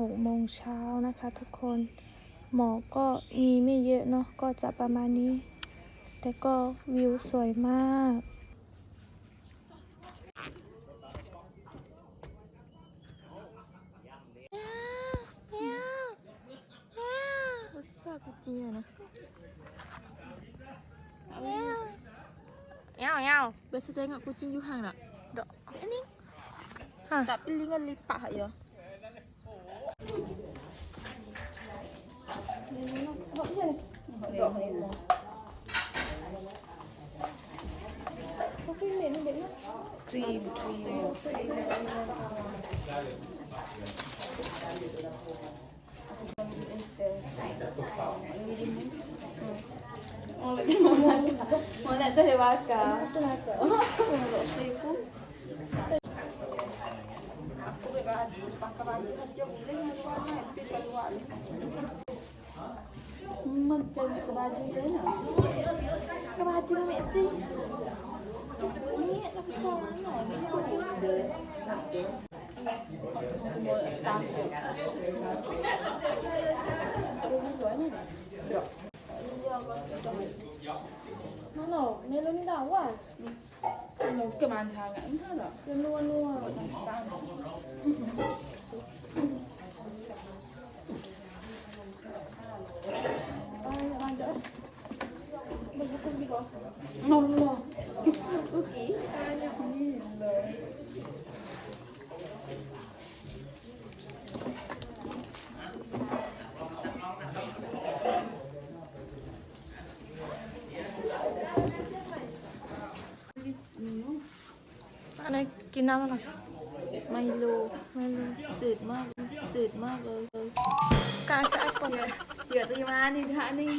หกโมงเช้านะคะทุกคน หมอก็มีไม่เยอะเนาะก็จะประมาณนี้ แต่ก็วิวสวยมากจริงนะเงาเงา biasa tengok kucing you hang tak? Tak. Ini. Ha. Tak pilih dengan lipat ya. Cream, cream. Wala ito ni Waka. Ako ba? Pagkabago na siya. ba chú đấy nào các ba chú mẹ xinh nhẹ nó cứ sao lắm này cái nhau này đời ngồi ở tầng nó nổ nên nó đi đau quá nó cái bàn thang ngắn thế rồi nó nua nua rồi tầng น้ำอะโอเคนี่เลยอันนี้กินน้ำอะไรไมโลไมโลจืดมาก จืดมากเลยการยกายคนเยเหยื่อตีมานี่ท่านี่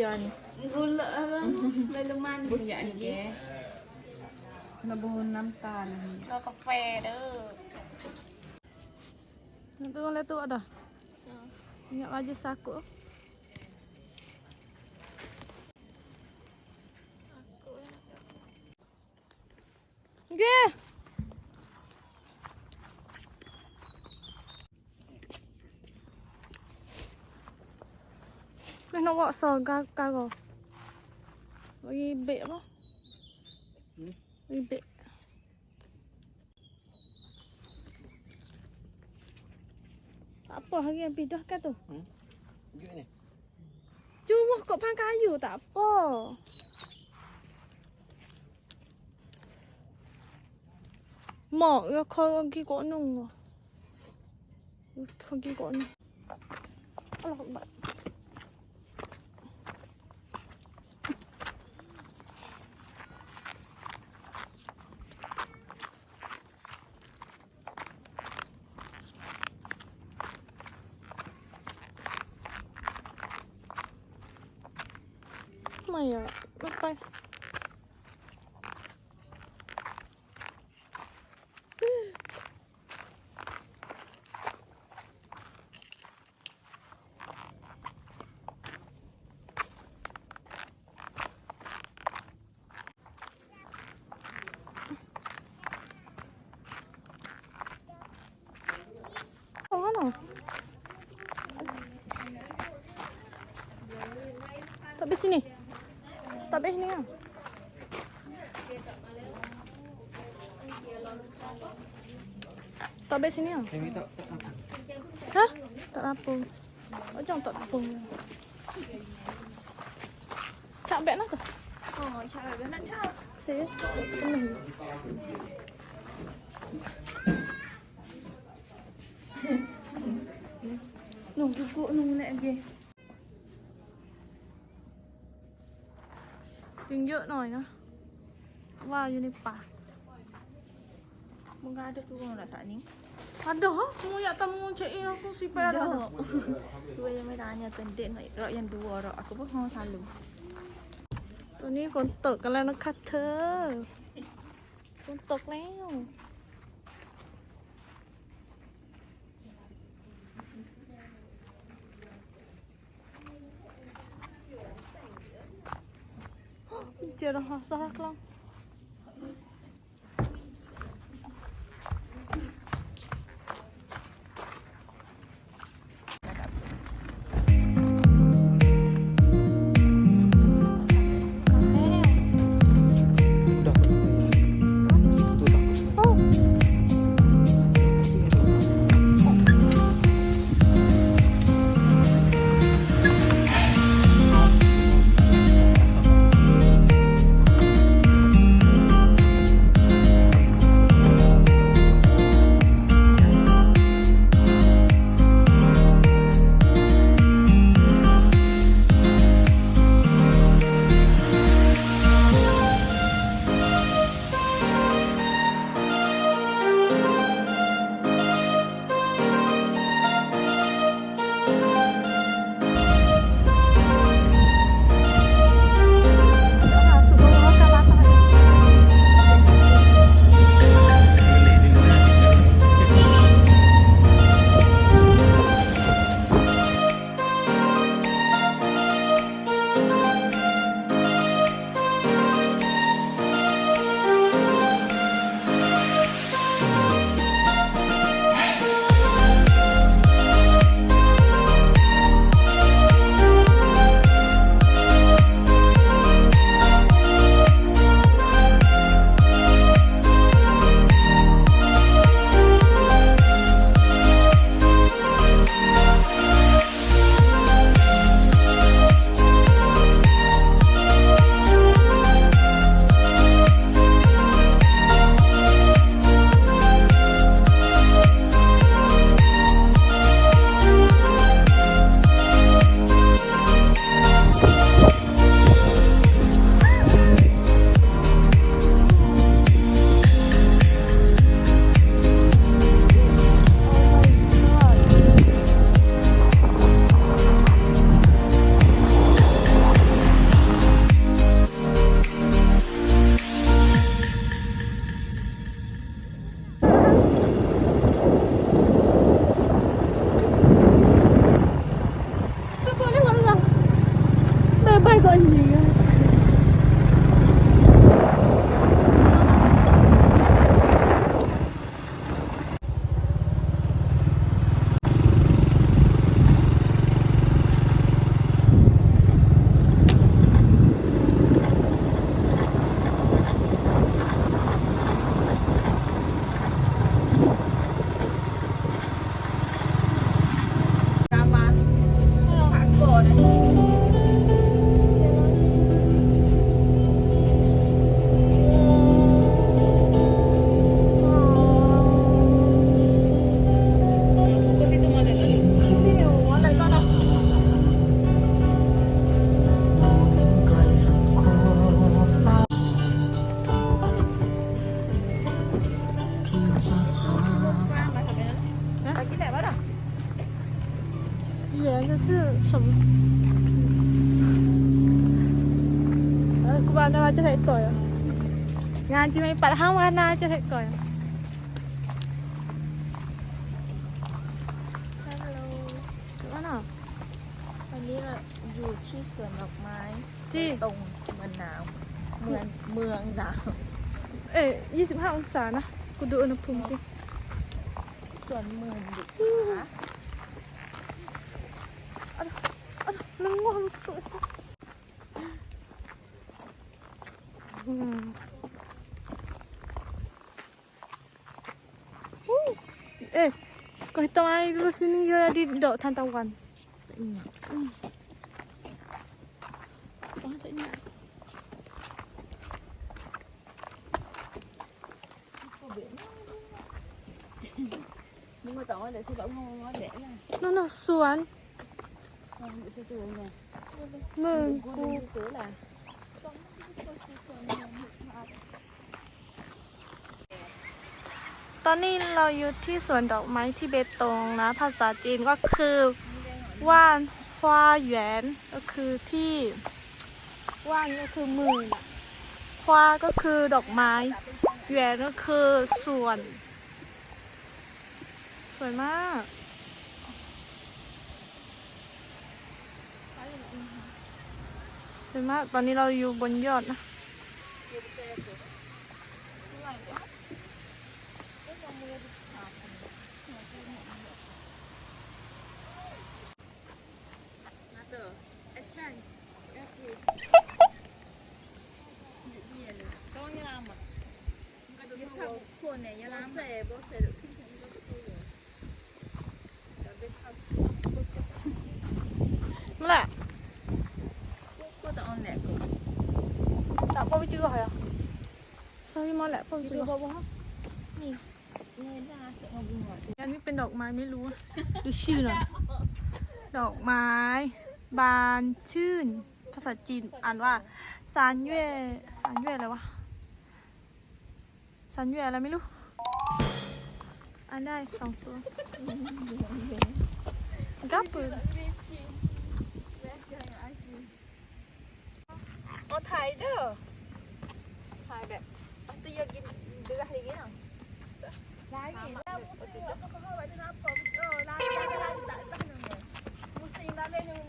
ยอน gulo lang maluman busi nabuhon nam tan. Ada? Hmm. Ingat aja sakut aku Ge Kenapa sok gagal kau? 여기 매워? 응? 여기 매 apa hari yang pindah kat tu? Hmm. Duduk ni. Cuma kok pang kayu tak apa. Mak, ya kau pergi kat nung. Kau pergi kat ni. Alamak. моя, ну по... Sini. তাদের নিয়ে Tabe sini ya? Ini hả, Hah? Tak apa. Oh, jangan tak apa. Cak bek nak tu? Oh, cak bek nak cak. Sih. Tenang. Nung gugur nung nak lagi. Tunjuk noi nah. Wah, you ni pa. Mungkin ada tu orang nak saat ni Ada ha? Mu ya tamu check in aku si pa ada. Ada Tu yang mai tanya pendek nak rok yang dua rok Aku pun hong selalu ตัวนี้ฝนตกกันแล้วนะคะเธอ ฝนตกแล้ว git yere. Có gì! Ngaji mai padahal mana aja saya toy. Hello. Mana? วันนี้เราอยู่ที่สวนดอกไม้ที่ตรงเมืองหนาวเมืองเมืองหนาวเอ้ย25องศานะกูดูอุณหภูมิดิสวนเมืองดิคะ Ui, tao ai? Lúc xin đi đậu than tao gần Quá đợi nhạc Nhưng mà tao để xe bỗng không nó để là Nó nó xuống Nó để xe tường nè Nó cô Cô là อนนี้เราอยู่ที่สวนดอกไม้ที่เบตงนะ ภาษาจีนก็คือว่านฮวาหยวนก็คือที่ว่านก็คือมือน่ะฮวาก็คือดอกไม้หยวนก็คือสวน สวยมากสวยมากตอนนี้เราอยู่บนยอดนะ มาเตอร์แอคชั่นแอคทีต้องยามอะก็จะพูดคนเนี่ยยามเซ่บเซ่หรือพี่ฉันก็จะพูดเลยเดี๋ยวไปทำ นั่นแหละ ก็จะเอาแหลกก่อน Tak apa bicara ya. Sorry มาแหละพ่อพี่บิดูจาเขาบอกว่านี่เงินน่าสงบหมดอันนี้เป็นดอกไม้ไม่รู้อะดูชื่อหน่อยดอกไม้ บานชื่น ภาษาจีนอ่านว่าซานเย่ซานเย่อะไรวะ ซานเย่อะไรไม่รู้อ่านได้สองตัวกับปืนโอ้ถ่ายเด้อ ถ่ายแบบตียกินดื้ออะไรเงี้ยได้กินแล้วมุสลิมก็เข้าไปที่น้ำผมเออร้านร้านร้านร้านร้านนึงเลยมุสลิมร้านเล่นนึง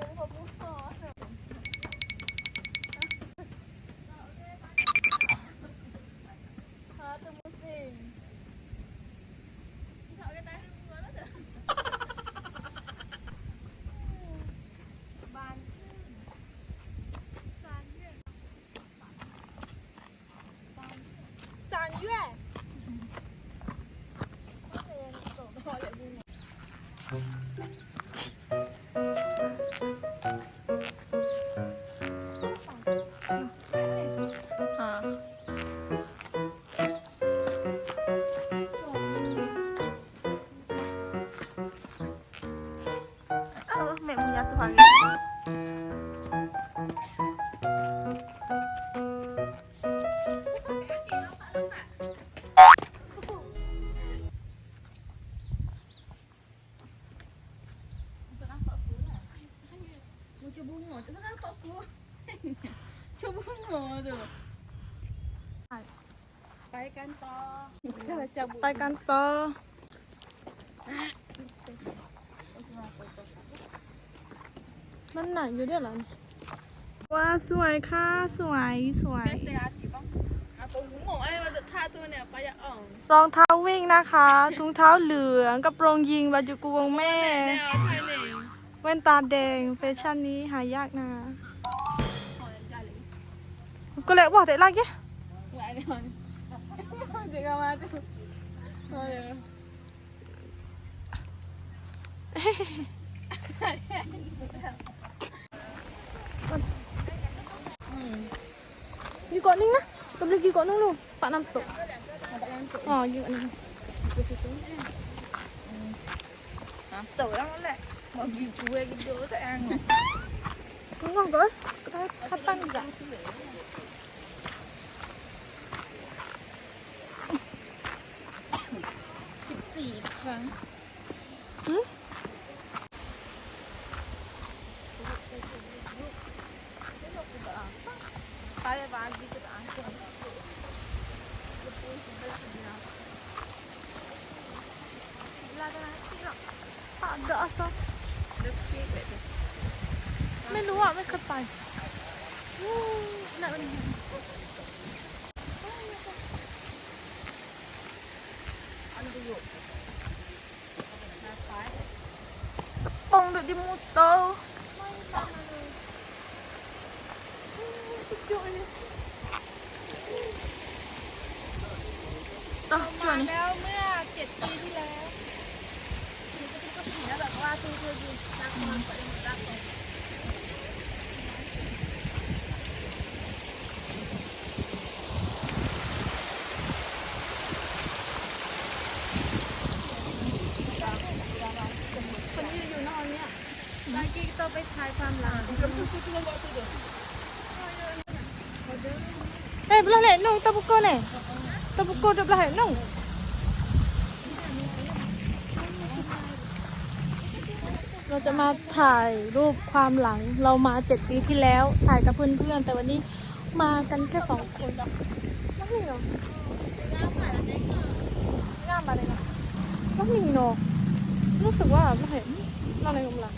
mẹ mình jatuh lagi. Mau coba bunga, tak salah apa aku. coba bunga tu. ไปกันต่อจะจะบุ ไปกันต่อ มันหนักอยู่เด้วยเหรอว้าสวยค่ะสวยสวยเสียทีบ้างอะตัวหูหมอไอ้มาท่าตัวเนี่ยไปอะอ่องรองเท้าวิ่งนะคะถุงเท้าเหลืองกระโปรงยิงบาจูกูวงแม่แนวไทยเลยแว่นตาแดงแฟชั่นนี้หายากนะขอใจเลยก็เลยบอกแต่ลากแกหวานเล Juga ni lah. Kau boleh pergi kat dulu. Pak Namtok. Pak Namtok. Oh, juga ni. Ke situ. Namtok lah molek. Mau pergi cuai gitu tak yang. Tengok ke? Kapan enggak? Sip sip. Hmm? องไปถ่ายความหลังเอ้ยbelah lek nung tak pukul ni. Tak pukul dah belah เราจะมาถ่ายรูปความหลังเรามาเจ็ดปีที่แล้วถ่ายกับเพื่อนๆแต่วันนี้มากันแค่สองคนน้องมีเหรองามอะไรนะน้องมีเนอะรู้สึกว่าไม่เห็นเราในกำลัง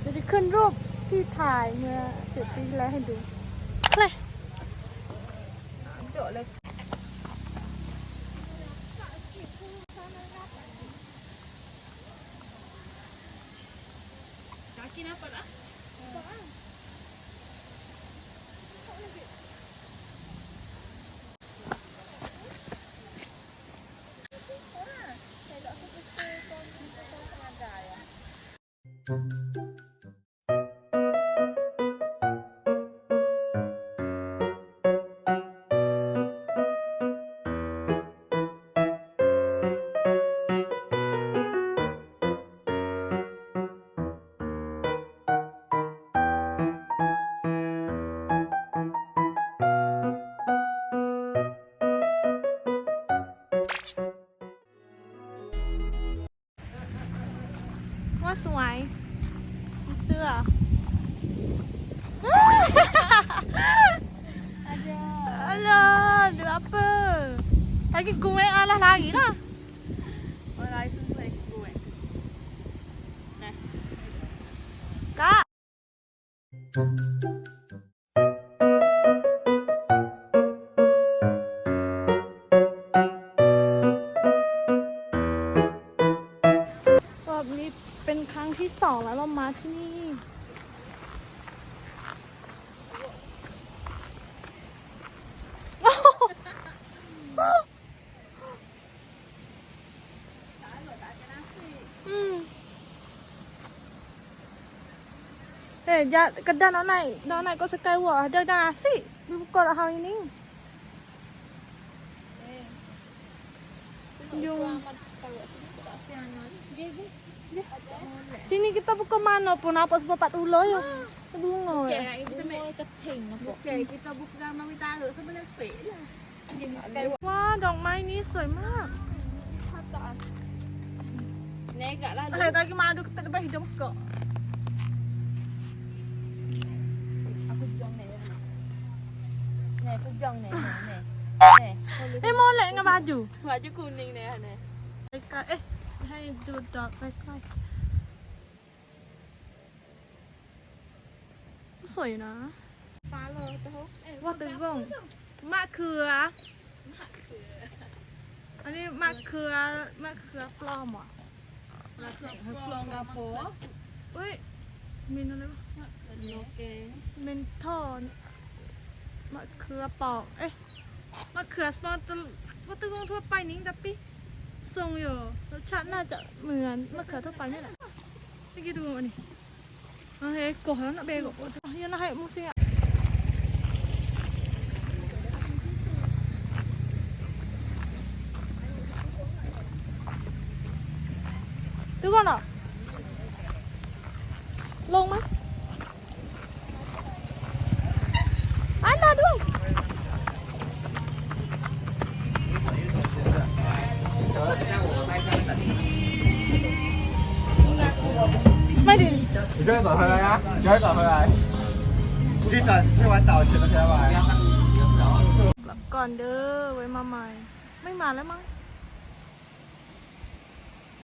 เดี๋ยวจะขึ้นรูปที่ถ่ายเมื่อเจ็ดปีที่แล้วให้ดูเลย Akin na pala? Oo. Saan? Saan ว่าสวยมีเสื้อ Ada. Ada apa? Lagi gue alah lagi lah. องแล้วเรามาที่นี่อืมเ eh ja kedai nak naik nak naik kau skywalk ada dah nasi dia buka dah Sini kita buka mana pun apa sebab pak tulah ya. Bunga ya. Kira kita main keting apa? Okey, kita buka mami taruh sebelah spek lah. Wah, ดอกไม้นี้สวยมาก Negak lah. Eh, tadi mana kita depan hidup kok. Aku jong ni. Ni, aku jong ni. Ni. Ni. Eh, molek dengan baju. Baju kuning ni. Ni. ใกล้ๆเอ๊ะให้ดูดอกใกล้ๆสวยนะ ฟ้าเลยตะฮกว่าตึงกงมะเขือ อันนี้มะเขือมะเขือปลอมเหรอะมาเขือปลองกระโปเฮ้ยมินอะไรวะโอเคเมนทอนมะเขือปอก เอ๊ะมะเขือสปอร์ตว่าตึงกงทั่วไปนิ้งแต่ปี 샀어요. 찬나자 뭐한 마카 더 빨리 나. 여기 두고 오니. 아, 에코 하나 배고. 아, 얘나 할 무슨 뜨거나. 롱마? ที่สั่นที่วัดเต่找回来。你想听完岛前的片吗？ก่อนเด้อไว้มาใหม่ ไม่มาแล้วมั้ง